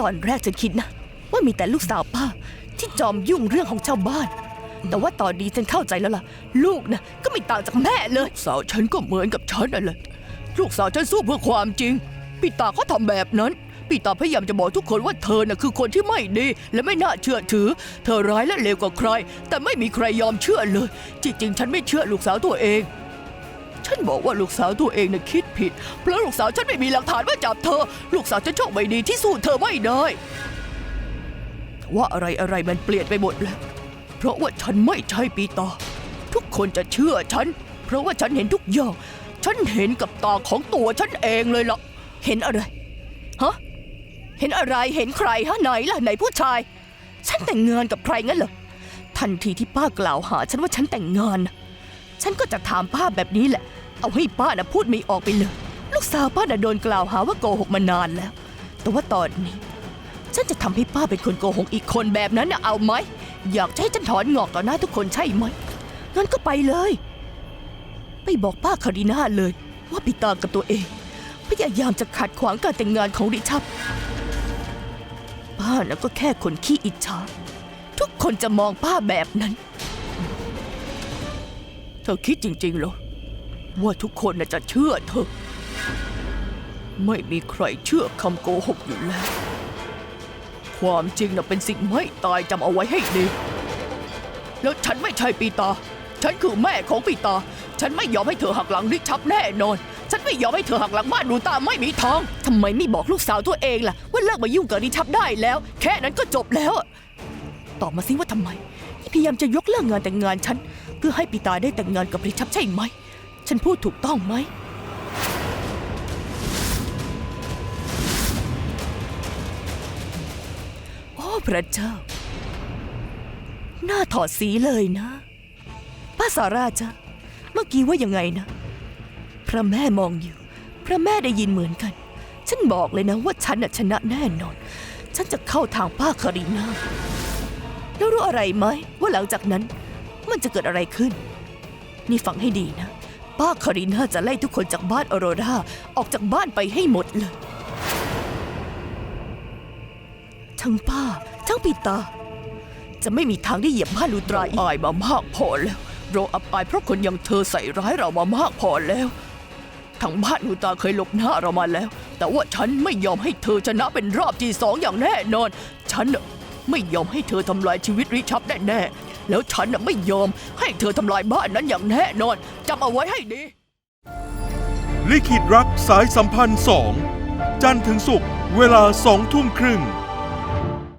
ตอนแรกฉันคิดนะ ว่ามีแต่ลูกสาวป้าที่จอมยุ่งเรื่องของชาวบ้าน แต่ว่าตอนนี้ฉันเข้าใจแล้วล่ะ ลูกนะก็ไม่ต่างจากแม่เลย สาวฉันก็เหมือนกับฉันนั่นแหละลูกสาวฉันสู้เพื่อความจริงปีตาเขาทำแบบนั้นปีตาพยายามจะบอกทุกคนว่าเธอน่ะคือคนที่ไม่ดี และไม่น่าเชื่อถือ เธอร้ายและเลวกว่าใคร แต่ไม่มีใครยอมเชื่อเลย จริงๆ ฉันไม่เชื่อลูกสาวตัวเอง ฉันบอกว่าลูกสาวตัวเองน่ะคิดผิด เพราะลูกสาวฉันไม่มีหลักฐานว่าจับเธอ ลูกสาวฉันโชคไม่ดีที่สู้เธอไม่ได้ ว่าอะไรอะไรมันเปลี่ยนไปหมดแล้ว เพราะว่าฉันไม่ใช่ปีตา ทุกคนจะเชื่อฉัน เพราะว่าฉันเห็นทุกอย่าง ฉันเห็นกับตาของตัวฉันเองเลยล่ะ เห็นอะไร ฮะ เห็นอะไร เห็นใครฮะไหนล่ะไหนผู้ชาย ฉันแต่งงานกับใครงั้นเหรอ ทันทีที่ป้ากล่าวหาฉันว่าฉันแต่งงานนะ ฉันก็จะถามป้าแบบนี้แหละ เอาให้ป้านะพูดไม่ออกไปเลย ลูกสาวป้านะโดนกล่าวหาว่าโกหกมานานแล้ว แต่ว่าตอนนี้ ฉันจะทำให้ป้าเป็นคนโกหกอีกคนแบบนั้นนะเอาไหม อยากจะให้ฉันถอนงอกต่อหน้าทุกคนใช่ไหมงั้นก็ไปเลย ไปบอกป้าคาริน่าเลย ว่าปีตากับตัวเอง พยายามจะขัดขวางการแต่งงานของริชับป้านะก็แค่คนขี้อิจฉาทุกคนจะมองป้าแบบนั้น ธอคิดจริงๆเหรอว่าทุกคนน่ะจะเชื่อเธอ ไม่มีใครเชื่อคำโกหกอยู่แล้ว ความจริงน่ะเป็นสิ่งไม่ตายจำเอาไว้ให้ดี แล้วฉันไม่ใช่ปีตา ฉันคือแม่ของปีตา ฉันไม่ยอมให้เธอหักหลังริชับแน่นอน ฉันไม่ยอมให้เธอหักหลังบ้านดูตาไม่มีทางทำไมไม่บอกลูกสาวตัวเองล่ะ ว่าเลิกมายุ่งกับริชับได้แล้ว แค่นั้นก็จบแล้ว ตอบมาสิว่าทำไม พยายามจะยกเลิกงานแต่งงานฉัน เพื่อให้ปีตาได้แต่งงานกับริชับใช่ไหม ฉันพูดถูกต้องไหม โอ้พระเจ้า หน้าถอดสีเลยนะป้าสาราจ้ะเมื่อกี้ว่ายังไงนะ พระแม่มองอยู่ พระแม่ได้ยินเหมือนกัน ฉันบอกเลยนะว่าฉันน่ะชนะแน่นอน ฉันจะเข้าทางป้าคารินาแล้วรู้อะไรไหมว่าหลังจากนั้น มันจะเกิดอะไรขึ้น นี่ฟังให้ดีนะ ป้าคารินาจะไล่ทุกคนจากบ้านออโรราออกจากบ้านไปให้หมดเลย ทั้งป้า ทั้งปีตา จะไม่มีทางได้เหยียบบ้านลูตราอีกอายมามากพอแล้ว เราอับอายเพราะคนอย่างเธอใส่ร้ายเรามามากพอแล้วทั้งบ้านนูตาเคยหลบหน้าเรามาแล้ว แต่ว่าฉันไม่ยอมให้เธอชนะเป็นรอบที่สองอย่างแน่นอน ฉันไม่ยอมให้เธอทำลายชีวิตริชับแน่แน่ แล้วฉันน่ะไม่ยอม ให้เธอทำลายบ้านนั้นอย่างแน่นอนจำเอาไว้ให้ดี ลิขิตรักสายสัมพันธ์สองจันทร์ถึงศุกร์เวลาสองทุ่มครึ่ง